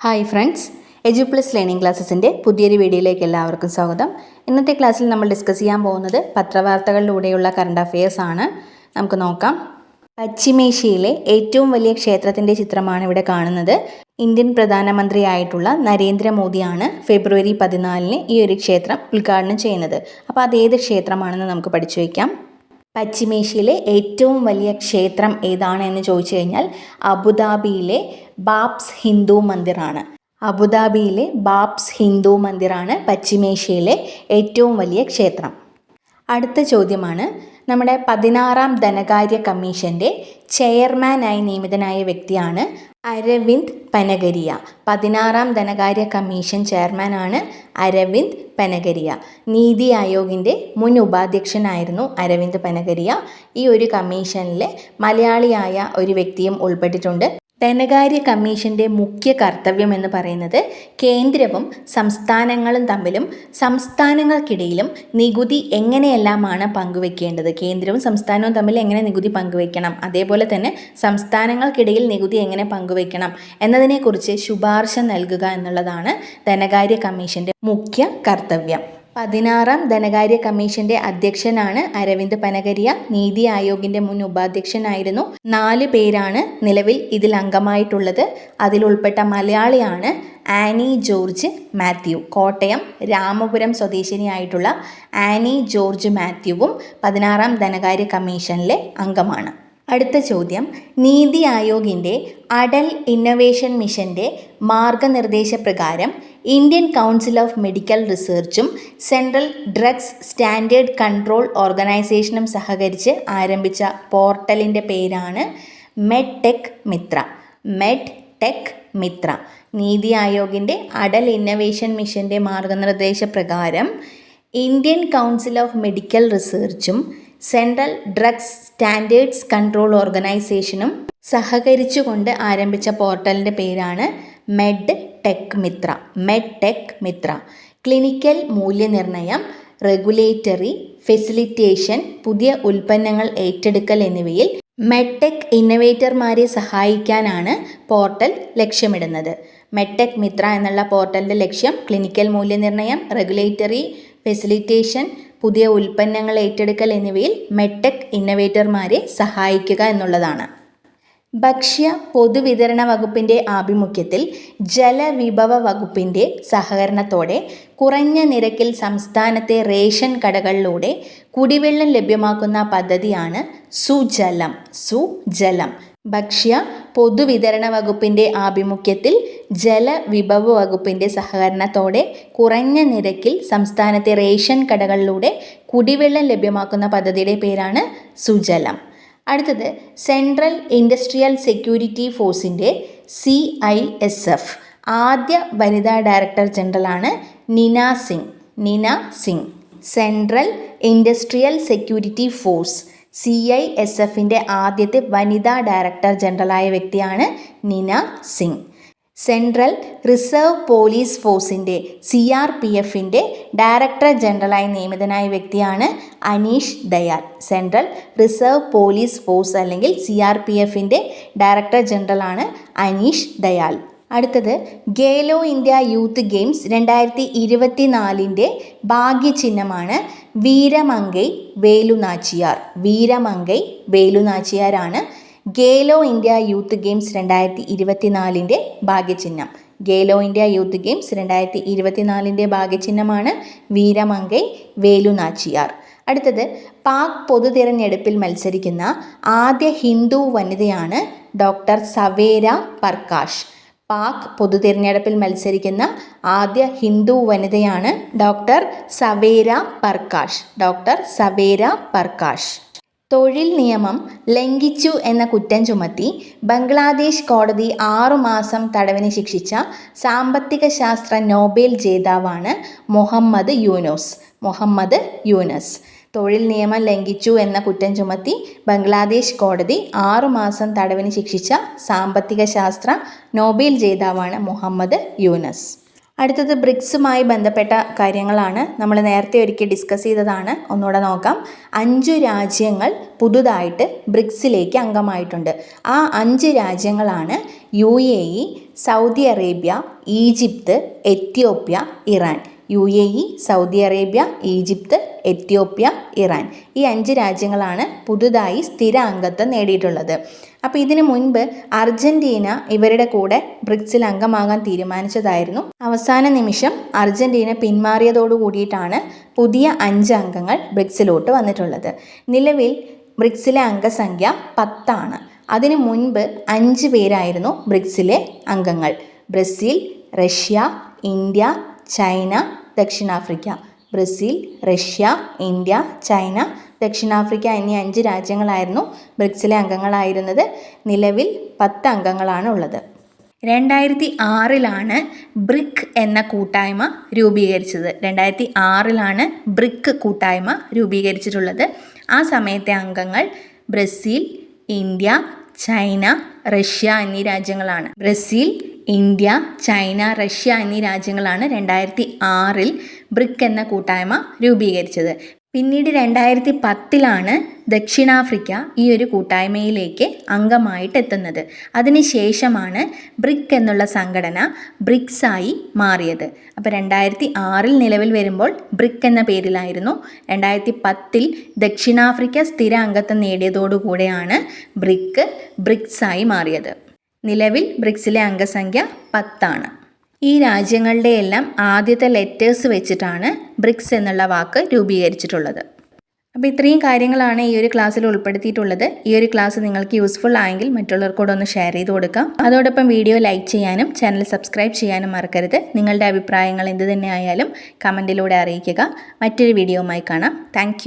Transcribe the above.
Hi friends edu plus learning ക്ലാസ്സസിന്റെ പുതിയൊരു വീഡിയോയിലേക്ക് എല്ലാവർക്കും സ്വാഗതം. ഇന്നത്തെ ക്ലാസ്സിൽ നമ്മൾ ഡിസ്കസ് ചെയ്യാൻ പോകുന്നത് പത്രവാർത്തകളിലൂടെയുള്ള കറണ്ട് അഫയേഴ്സ് ആണ്. നമുക്ക് നോക്കാം. പശ്ചിമേഷ്യയിലെ ഏറ്റവും വലിയ ക്ഷേത്രത്തിന്റെ ചിത്രമാണ് ഇവിടെ കാണുന്നത്. ഇന്ത്യൻ പ്രധാനമന്ത്രിയായിട്ടുള്ള നരേന്ദ്രമോദിയാണ് ഫെബ്രുവരി പതിനാലിന് ഈ ഒരു ക്ഷേത്രം ഉദ്ഘാടനം ചെയ്യുന്നത്. അപ്പോൾ അതേത് ക്ഷേത്രമാണെന്ന് നമുക്ക് പഠിച്ചു വയ്ക്കാം. പശ്ചിമേഷ്യയിലെ ഏറ്റവും വലിയ ക്ഷേത്രം ഏതാണ് എന്ന് ചോദിച്ചു കഴിഞ്ഞാൽ അബുദാബിയിലെ ബാപ്സ് ഹിന്ദു മന്ദിറാണ്. അബുദാബിയിലെ ബാപ്സ് ഹിന്ദു മന്ദിറാണ് പശ്ചിമേഷ്യയിലെ ഏറ്റവും വലിയ ക്ഷേത്രം. അടുത്ത ചോദ്യമാണ് നമ്മുടെ പതിനാറാം ധനകാര്യ കമ്മീഷന്റെ ചെയർമാനായി നിയമിതനായ വ്യക്തിയാണ് അരവിന്ദ് പനഗരിയ. പതിനാറാം ധനകാര്യ കമ്മീഷൻ ചെയർമാനാണ് അരവിന്ദ് പനഗരിയ. നീതി ആയോഗിന്റെ മുൻ ഉപാധ്യക്ഷനായിരുന്നു അരവിന്ദ് പനഗരിയ. ഈ ഒരു കമ്മീഷനിൽ മലയാളിയായ ഒരു വ്യക്തിയും ഉൾപ്പെട്ടിട്ടുണ്ട്. ധനകാര്യ കമ്മീഷന്റെ മുഖ്യ കർത്തവ്യം എന്ന് പറയുന്നത് കേന്ദ്രവും സംസ്ഥാനങ്ങളും തമ്മിലും സംസ്ഥാനങ്ങൾക്കിടയിലും നികുതി എങ്ങനെയെല്ലാമാണ് പങ്കുവെക്കേണ്ടത്? കേന്ദ്രവും സംസ്ഥാനവും തമ്മിൽ എങ്ങനെ നികുതി പങ്കുവെക്കണം? അതേപോലെ തന്നെ സംസ്ഥാനങ്ങൾക്കിടയിൽ നികുതി എങ്ങനെ പങ്കുവെക്കണം എന്നതിനെക്കുറിച്ച് ശുപാർശ നൽകുക എന്നുള്ളതാണ് ധനകാര്യ കമ്മീഷന്റെ മുഖ്യ കർത്തവ്യം. പതിനാറാം ധനകാര്യ കമ്മീഷന്റെ അധ്യക്ഷനാണ് അരവിന്ദ് പനഗരിയ. നീതി ആയോഗിന്റെ മുൻ ഉപാധ്യക്ഷനായിരുന്നു. നാല് പേരാണ് നിലവിൽ ഇതിൽ അംഗമായിട്ടുള്ളത്. അതിലുൾപ്പെട്ട മലയാളിയാണ് ആനി ജോർജ് മാത്യു. കോട്ടയം രാമപുരം സ്വദേശിനിയായിട്ടുള്ള ആനി ജോർജ് മാത്യുവും പതിനാറാം ധനകാര്യ കമ്മീഷനിലെ അംഗമാണ്. അടുത്ത ചോദ്യം. നീതി ആയോഗിന്റെ അടൽ ഇന്നൊവേഷൻ മിഷന്റെ മാർഗനിർദ്ദേശപ്രകാരം ഇന്ത്യൻ കൗൺസിൽ ഓഫ് മെഡിക്കൽ റിസർച്ചും സെൻട്രൽ ഡ്രഗ്സ് സ്റ്റാൻഡേർഡ് കൺട്രോൾ ഓർഗനൈസേഷനും സഹകരിച്ച് ആരംഭിച്ച പോർട്ടലിന്റെ പേരാണ് Med Tech Mitra. Med Tech Mitra. NITI ആയോഗിന്റെ Atal innovation മിഷന്റെ മാർഗനിർദ്ദേശപ്രകാരം ഇന്ത്യൻ കൗൺസിൽ ഓഫ് മെഡിക്കൽ റിസർച്ചും സെൻട്രൽ ഡ്രഗ്സ് സ്റ്റാൻഡേർഡ്സ് കൺട്രോൾ ഓർഗനൈസേഷനും സഹകരിച്ചുകൊണ്ട് ആരംഭിച്ച പോർട്ടലിന്റെ പേരാണ് Med Tech Mitra Med Tech Mitra. Clinical മൂല്യനിർണയം റെഗുലേറ്ററി ഫെസിലിറ്റേഷൻ പുതിയ ഉൽപ്പന്നങ്ങൾ ഏറ്റെടുക്കൽ എന്നിവയിൽ മെഡ്ടെക് ഇന്നവേറ്റർമാരെ സഹായിക്കാനാണ് പോർട്ടൽ ലക്ഷ്യമിടുന്നത്. മെഡ്ടെക് മിത്ര എന്നുള്ള പോർട്ടലിന്റെ ലക്ഷ്യം ക്ലിനിക്കൽ മൂല്യനിർണയം റെഗുലേറ്ററി ഫെസിലിറ്റേഷൻ പുതിയ ഉൽപ്പന്നങ്ങൾ ഏറ്റെടുക്കൽ എന്നിവയിൽ മെഡ്ടെക് ഇന്നവേറ്റർമാരെ സഹായിക്കുക എന്നുള്ളതാണ്. ഭക്ഷ്യ പൊതുവിതരണ വകുപ്പിന്റെ ആഭിമുഖ്യത്തിൽ ജലവിഭവ വകുപ്പിന്റെ സഹകരണത്തോടെ കുറഞ്ഞ നിരക്കിൽ സംസ്ഥാനത്തെ റേഷൻ കടകളിലൂടെ കുടിവെള്ളം ലഭ്യമാക്കുന്ന പദ്ധതിയാണ് സുജലം സുജലം. ഭക്ഷ്യ പൊതുവിതരണ വകുപ്പിന്റെ ആഭിമുഖ്യത്തിൽ ജലവിഭവ വകുപ്പിന്റെ സഹകരണത്തോടെ കുറഞ്ഞ നിരക്കിൽ സംസ്ഥാനത്തെ റേഷൻ കടകളിലൂടെ കുടിവെള്ളം ലഭ്യമാക്കുന്ന പദ്ധതിയുടെ പേരാണ് സുജലം. അടുത്തത് സെൻട്രൽ ഇൻഡസ്ട്രിയൽ സെക്യൂരിറ്റി ഫോഴ്സിന്റെ സി ഐ എസ് എഫ് ആദ്യ വനിതാ director ജനറലാണ് Nina Singh. Nina Singh central industrial security force C I S എഫിന്റെ ആദ്യത്തെ വനിതാ ഡയറക്ടർ ജനറലായ വ്യക്തിയാണ് Nina Singh. Central reserve police ഫോഴ്സിന്റെ സി ആർ പി എഫിന്റെ ഡയറക്ടർ ജനറലായി നിയമിതനായ വ്യക്തിയാണ് Aneesh Dayal. Central reserve police force അല്ലെങ്കിൽ സി ആർ പി എഫിന്റെ ഡയറക്ടർ ജനറലാണ് അനീഷ് ദയാൽ. അടുത്തത് ഗേലോ ഇന്ത്യ യൂത്ത് ഗെയിംസ് രണ്ടായിരത്തി ഇരുപത്തി നാലിന്റെ ഭാഗ്യചിഹ്നമാണ് വീരമങ്കൈ വേലുനാച്ചിയാർ. വീരമങ്കൈ വേലുനാച്ചിയാരാണ് ഗേലോ ഇന്ത്യ യൂത്ത് ഗെയിംസ് രണ്ടായിരത്തി ഇരുപത്തിനാലിന്റെ ഭാഗ്യചിഹ്നം. ഗേലോ ഇന്ത്യ യൂത്ത് ഗെയിംസ് രണ്ടായിരത്തി ഇരുപത്തിനാലിന്റെ ഭാഗ്യചിഹ്നമാണ് വീരമങ്കൈ വേലുനാച്ചിയാർ. അടുത്തത് പാക് പൊതു തിരഞ്ഞെടുപ്പിൽ മത്സരിക്കുന്ന ആദ്യ ഹിന്ദു വനിതയാണ് ഡോക്ടർ സവേര പർക്കാഷ്. പാക് പൊതു തിരഞ്ഞെടുപ്പിൽ മത്സരിക്കുന്ന ആദ്യ ഹിന്ദു വനിതയാണ് ഡോക്ടർ സവേര പർക്കാഷ്. ഡോക്ടർ സവേര പർക്കാഷ്. തൊഴിൽ നിയമം ലംഘിച്ചു എന്ന കുറ്റം ചുമത്തി ബംഗ്ലാദേശ് കോടതി ആറുമാസം തടവിന് ശിക്ഷിച്ച സാമ്പത്തിക ശാസ്ത്ര നോബേൽ ജേതാവാണ് മുഹമ്മദ് യൂനോസ്. മുഹമ്മദ് യൂനസ്. തൊഴിൽ നിയമം ലംഘിച്ചു എന്ന കുറ്റം ചുമത്തി ബംഗ്ലാദേശ് കോടതി ആറുമാസം തടവിന് ശിക്ഷിച്ച സാമ്പത്തിക ശാസ്ത്ര നോബേൽ ജേതാവാണ് മുഹമ്മദ് യൂനസ്. അടുത്തത് ബ്രിക്സുമായി ബന്ധപ്പെട്ട കാര്യങ്ങളാണ് നമ്മൾ നേരത്തെ ഒരിക്കൽ ഡിസ്കസ് ചെയ്തതാണ്. ഒന്നുകൂടെ നോക്കാം. അഞ്ച് രാജ്യങ്ങൾ പുതുതായിട്ട് ബ്രിക്സിലേക്ക് അംഗമായിട്ടുണ്ട്. ആ അഞ്ച് രാജ്യങ്ങളാണ് U Saudi Arabia Egypt Ethiopia Iran. U A E Saudi Arabia Egypt Ethiopia Iran. ഈ അഞ്ച് രാജ്യങ്ങളാണ് പുതുതായി സ്ഥിര അംഗത്വം നേടിയിട്ടുള്ളത്. അപ്പോൾ ഇതിനു മുൻപ് അർജന്റീന ഇവരുടെ കൂടെ ബ്രിക്സിൽ അംഗമാകാൻ തീരുമാനിച്ചതായിരുന്നു. അവസാന നിമിഷം അർജന്റീന പിന്മാറിയതോടു കൂടിയിട്ടാണ് പുതിയ അഞ്ച് അംഗങ്ങൾ ബ്രിക്സിലോട്ട് വന്നിട്ടുള്ളത്. നിലവിൽ ബ്രിക്സിലെ അംഗസംഖ്യ പത്താണ്. അതിനു മുൻപ് അഞ്ച് പേരായിരുന്നു ബ്രിക്സിലെ അംഗങ്ങൾ. ബ്രസീൽ റഷ്യ ഇന്ത്യ ചൈന ദക്ഷിണാഫ്രിക്ക ബ്രസീൽ റഷ്യ ഇന്ത്യ ചൈന ദക്ഷിണാഫ്രിക്ക എന്നീ അഞ്ച് രാജ്യങ്ങളായിരുന്നു ബ്രിക്സിലെ അംഗങ്ങളായിരുന്നത്. നിലവിൽ പത്ത് അംഗങ്ങളാണ് ഉള്ളത് രണ്ടായിരത്തി ആറിലാണ് ബ്രിക് എന്ന കൂട്ടായ്മ രൂപീകരിച്ചത്. രണ്ടായിരത്തി ആറിലാണ് ബ്രിക് കൂട്ടായ്മ രൂപീകരിച്ചിട്ടുള്ളത്. ആ സമയത്തെ അംഗങ്ങൾ ബ്രസീൽ ഇന്ത്യ ചൈന റഷ്യ എന്നീ രാജ്യങ്ങളാണ്. ബ്രസീൽ ഇന്ത്യ ചൈന റഷ്യ എന്നീ രാജ്യങ്ങളാണ് രണ്ടായിരത്തി ആറിൽ ബ്രിക് എന്ന കൂട്ടായ്മ രൂപീകരിച്ചത്. പിന്നീട് രണ്ടായിരത്തി പത്തിലാണ് ദക്ഷിണാഫ്രിക്ക ഈ ഒരു കൂട്ടായ്മയിലേക്ക് അംഗമായിട്ട് എത്തുന്നത് അതിനുശേഷമാണ് ബ്രിക് എന്നുള്ള സംഘടന ബ്രിക്സായി മാറിയത്. അപ്പോൾ രണ്ടായിരത്തി ആറിൽ നിലവിൽ വരുമ്പോൾ ബ്രിക് എന്ന പേരിലായിരുന്നു. രണ്ടായിരത്തി പത്തിൽ ദക്ഷിണാഫ്രിക്ക സ്ഥിര അംഗത്വം നേടിയതോടുകൂടെയാണ് ബ്രിക്ക് ബ്രിക്സായി മാറിയത്. നിലവിൽ ബ്രിക്സിലെ അംഗസംഖ്യ പത്താണ്. ഈ രാജ്യങ്ങളുടെ എല്ലാം ആദ്യത്തെ ലെറ്റേഴ്സ് വെച്ചിട്ടാണ് ബ്രിക്സ് എന്നുള്ള വാക്ക് രൂപീകരിച്ചിട്ടുള്ളത്. അപ്പോൾ ഇത്രയും കാര്യങ്ങളാണ് ഈ ഒരു ക്ലാസ്സിൽ ഉൾപ്പെടുത്തിയിട്ടുള്ളത്. ഈ ഒരു ക്ലാസ് നിങ്ങൾക്ക് യൂസ്ഫുൾ ആയെങ്കിൽ മറ്റുള്ളവർക്കൂടെ ഒന്ന് ഷെയർ ചെയ്ത് കൊടുക്കാം. അതോടൊപ്പം വീഡിയോ ലൈക്ക് ചെയ്യാനും ചാനൽ സബ്സ്ക്രൈബ് ചെയ്യാനും മറക്കരുത്. നിങ്ങളുടെ അഭിപ്രായങ്ങൾ എന്ത് തന്നെ ആയാലും കമന്റിലൂടെ അറിയിക്കുക. മറ്റൊരു വീഡിയോയുമായി കാണാം. താങ്ക്